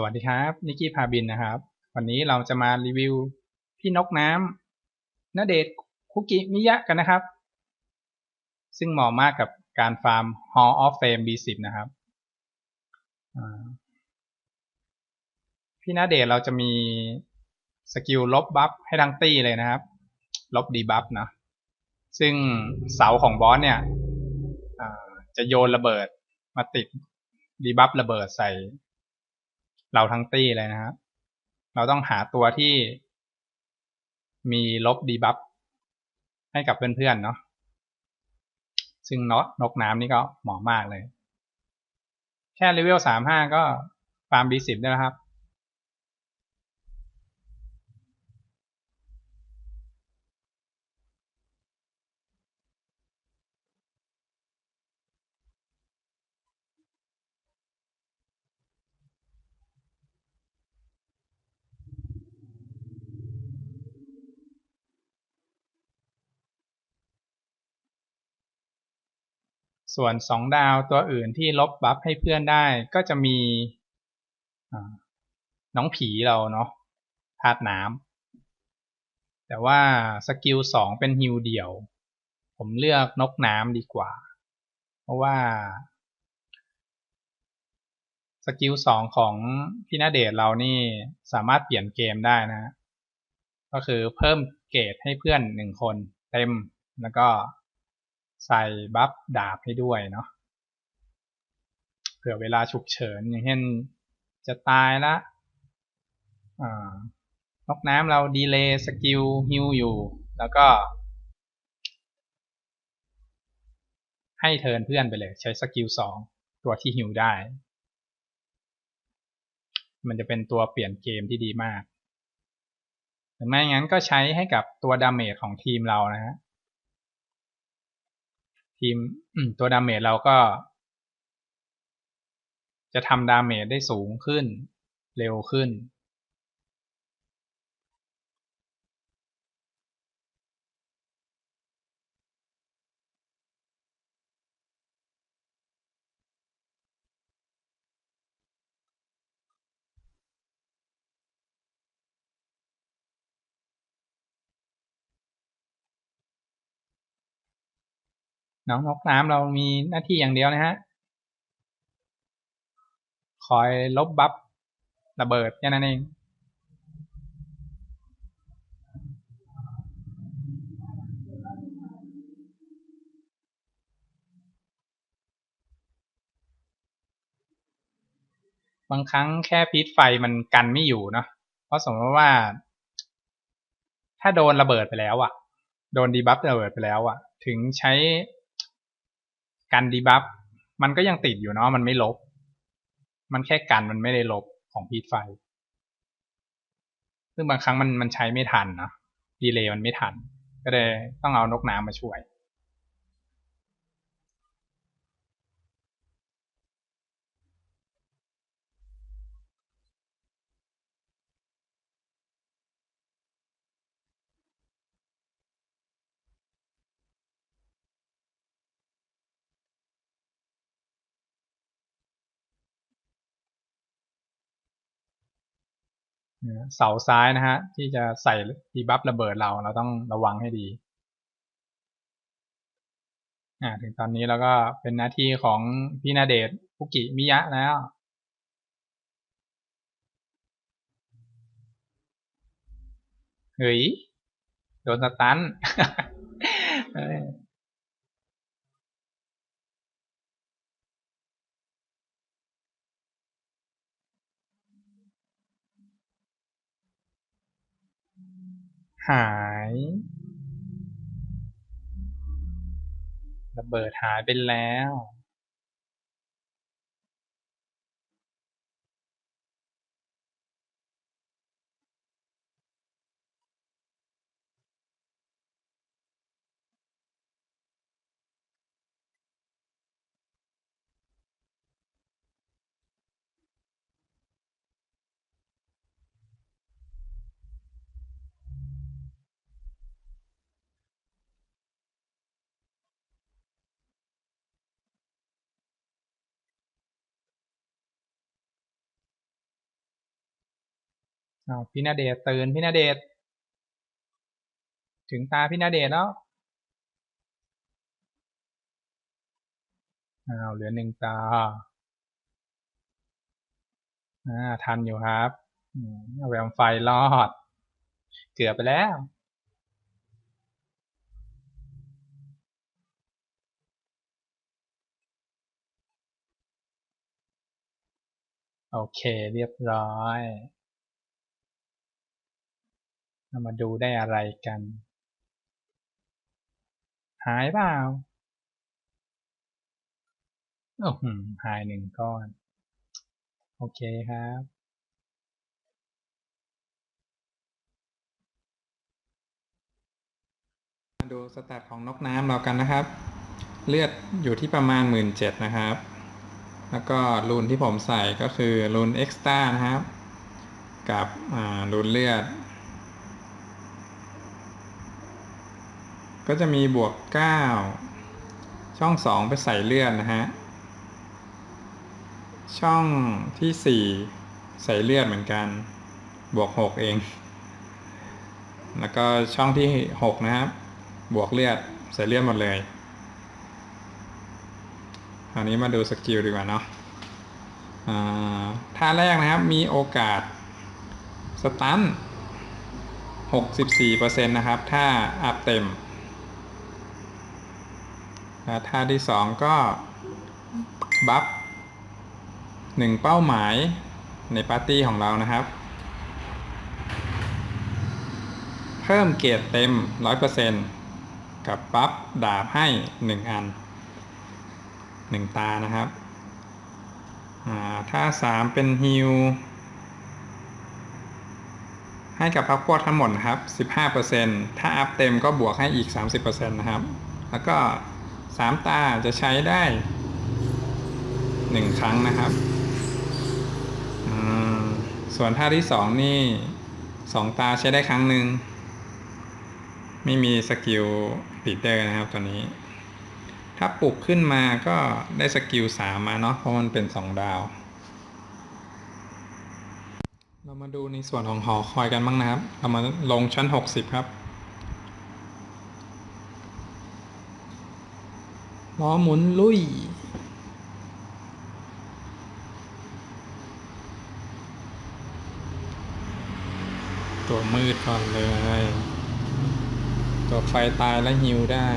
สวัสดีครับนิกกี้พาบินนะครับ วันนี้เราจะมารีวิวพี่นกน้ำนเดชคุกิมิยะกันนะครับ ซึ่งเหมาะมากกับการฟาร์ม Hall of Fame B10 นะครับพี่นาเดชเราจะมีสกิลลบบัฟให้ทั้งตี้เลยนะครับ ลบดีบัฟนะ ซึ่งเสาของบอสเนี่ยจะโยนระเบิดมาติดดีบัฟระเบิดใส่ เราทั้งตี้เลยนะครับ เราต้องหาตัวที่มีลบดีบัฟให้กับเพื่อนๆเนาะ ซึ่งนกนกน้ำนี่ก็เหมาะมากเลย แค่เลเวลสามห้าก็ฟาร์มบีสิบได้แล้วครับ ส่วนสองดาวตัวอื่นที่ลบบัฟให้เพื่อนได้ก็จะมีน้องผีเราเนาะธาตุน้ำแต่ว่าสกิลสองเป็นฮิวเดี่ยว ผมเลือกนกน้ำดีกว่า เพราะว่า สกิลสองของพี่นาเดชเรานี่สามารถเปลี่ยนเกมได้นะ ก็คือเพิ่มเกรดให้เพื่อนหนึ่งคนเต็มแล้วก็ ใส่บัฟดาบให้ด้วยเนาะเผื่อเวลาฉุกเฉินอย่างเช่นจะตายละนกน้ำเราดีเลย์สกิลฮิวอยู่ แล้วก็ ให้เทินเพื่อนไปเลย ใช้สกิลสองตัวที่ฮิวได้ มันจะเป็นตัวเปลี่ยนเกมที่ดีมากหรือไม่งั้นก็ใช้ให้กับตัวดาเมจของทีมเรานะฮะ ทีมตัวดาเมจเราก็ จะทำดาเมจได้สูงขึ้น เร็วขึ้น น้องนกน้ำเรามีหน้าที่อย่างเดียวนะฮะ คอยลบบัฟระเบิดแค่นั้นเอง บางครั้งแค่พิษไฟมันกันไม่อยู่เนาะ เพราะสมมติว่า ถ้าโดนระเบิดไปแล้วอะโดนดีบัฟระเบิดไปแล้วอะถึงใช้ การดีบัฟมันก็ยังติดอยู่เนาะมันไม่ลบ มันแค่กันมันไม่ได้ลบของพีทไฟ ซึ่งบางครั้งมันมันใช้ไม่ทันเนาะดีเลย์มันไม่ทัน ก็เลยต้องเอานกน้ำมาช่วย เสาซ้ายนะฮะ ที่จะใส่ดีบัฟระเบิดเราเราต้องระวังให้ดีอ่าถึงตอนนี้เราก็เป็นหน้าที่ของพี่นาเดชพุกิมิยะแล้วเฮ้ยโดนสตัน หาย ระเบิดหายไปแล้ว อ้าพี่นาเดชตื่นพี่นาเดชถึงตาพี่นาเดชแล้วอ้าวเหลือหนึ่งตาอ่าทันอยู่ครับเอาแวมไฟรอด เกือบไปแล้ว โอเคเรียบร้อย เรามาดูได้อะไรกัน หายเปล่าโอ้โหหายหนึ่งก้อน โอเคครับมาดูสแตทของนกน้ำเรากันนะครับ เลือดอยู่ที่ประมาณ 1 7 0 0นะครับ แล้วก็รูนที่ผมใส่ก็คือรูนเอ็กซ์ต้านะครับ กับอ่ารูนเลือด ก็จะมีบวก 9 ช่อง 2 ไปใส่เลือดนะฮะ ช่องที่ 4 ใส่เลือดเหมือนกัน บวก 6 เอง แล้วก็ช่องที่ 6 นะครับ บวกเลือดใส่เลือดหมดเลยคราวนี้มาดูสกิลดีกว่าเนาะท่าแรกนะครับมีโอกาสสตัน64%นะครับ ถ้าอัพเต็ม ท่าที่2ก็บัฟหนึ่งเป้าหมายในปาร์ตี้ของเรานะครับ เพิ่มเกียรติเต็ม 100%กับบัฟดาบให้ 1 อัน 1 ตานะครับอ่าถ้า 3 เป็นฮิลให้กับพักพวกทั้งหมดนะครับ 15%ถ้าอัพเต็มก็บวกให้อีก 30%นะครับ แล้วก็ 3ตาจะใช้ได้1ครั้งนะครับ ส่วนท่าที่2นี่2ตาใช้ได้ครั้งหนึ่ง ไม่มีสกิลปีเตอร์นะครับตัวนี้ ถ้าปลุกขึ้นมาก็ได้สกิลสามมาเนาะเพราะมันเป็นสองดาว เรามาดูในส่วนของหอคอยกันบ้างนะครับ เรามาลงชั้น60ครับ ล้อหมุนลุย ตัวมืดก่อนเลย ตัวไฟตายแล้วหิวได้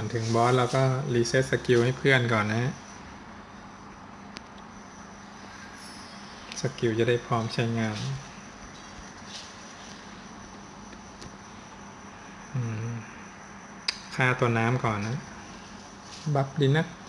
อืมก่อนถึงบอสเราก็รีเซ็ตสกิลให้เพื่อนก่อนนะฮะสกิลจะได้พร้อมใช้งานค่าตัวน้ำก่อนนะ บัฟดีนะ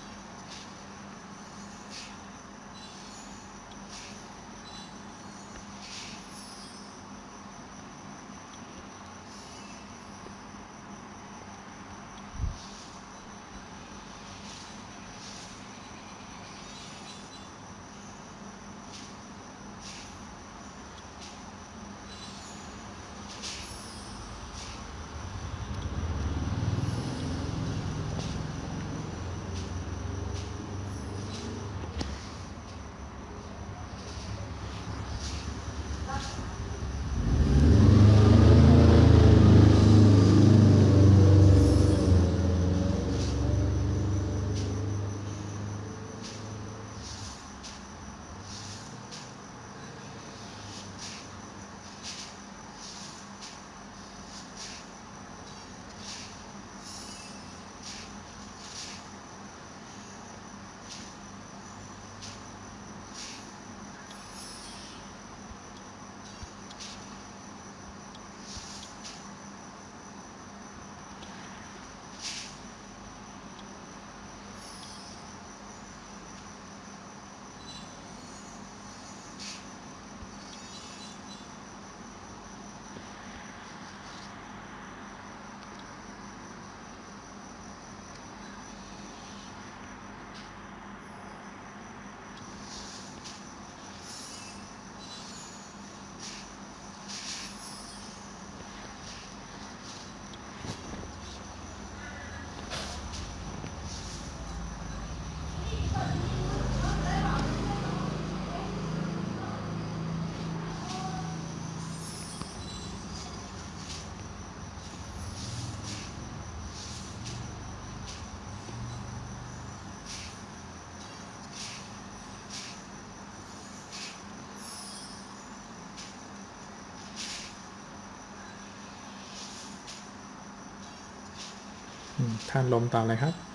ทานลมต่อเลยครับ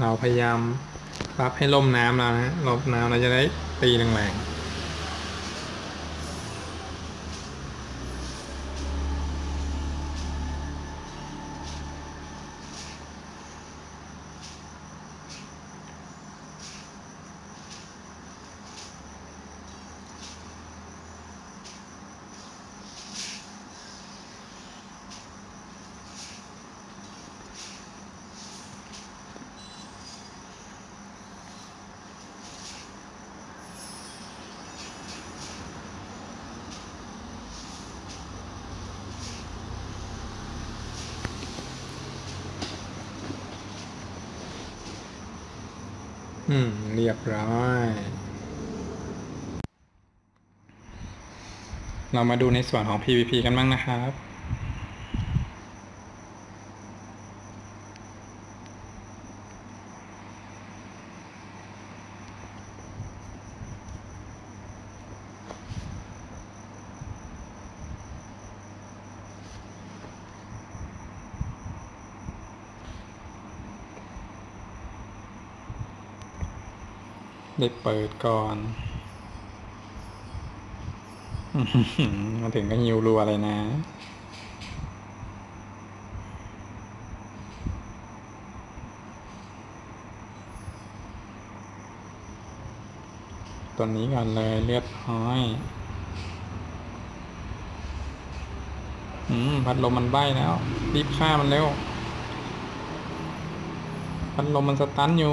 เราพยายามรับให้ล่มน้ำแล้วนะฮะลมน้ำเราจะได้ตีแรงๆ อืม เรียบร้อย เรามาดูในส่วนของ PVP กันบ้างนะครับ ได้เปิดก่อนมาถึงก็ฮิวรัวเลยนะ ตัวนี้ก่อนเลยเลือดน้อยอืมพัดลมมันใบ้แล้ว รีบฆ่ามันเร็ว พัดลมมันสตันอยู่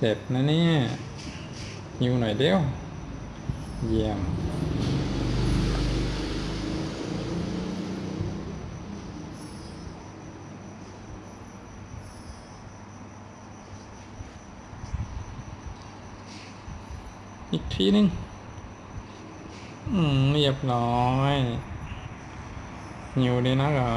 เจ็บนะเนี่ยฮิวหน่อยเดียว เยี่ยม อีกทีหนึง อืมเรียบร้อยหิวเลยนะเหรอ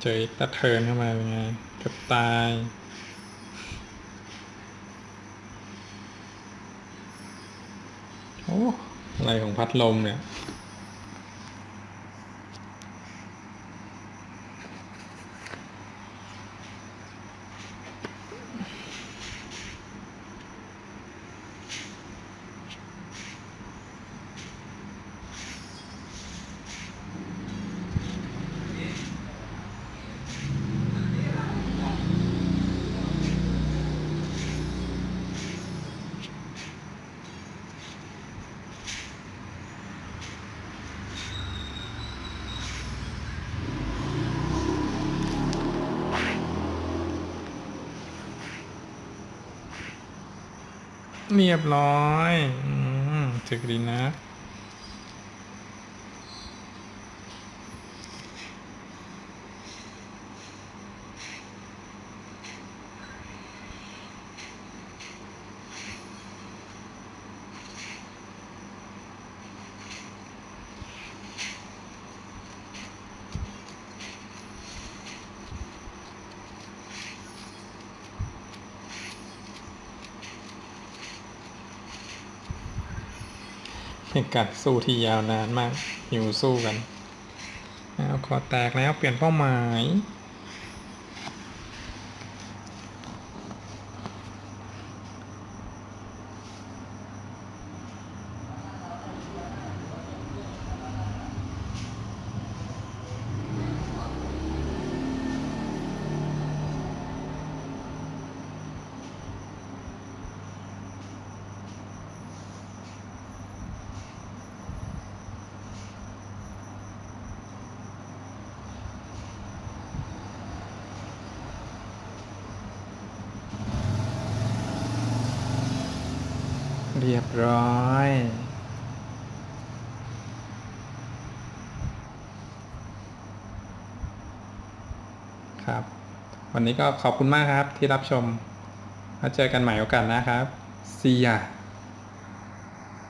เจออีกตะเทินเข้ามาเป็นไงเกับตายโอ้อะไรของพัดลมเนี่ย เรียบร้อย อืมถึกดีนะ เป็นการสู้ที่ยาวนานมากอยู่สู้กันเอาคอแตกแล้วเปลี่ยนเป้าหมาย รียบร้อย ครับ วันนี้ก็ขอบคุณมากครับที่รับชมแล้วเจอกันใหม่โอกาสนะครับ See ya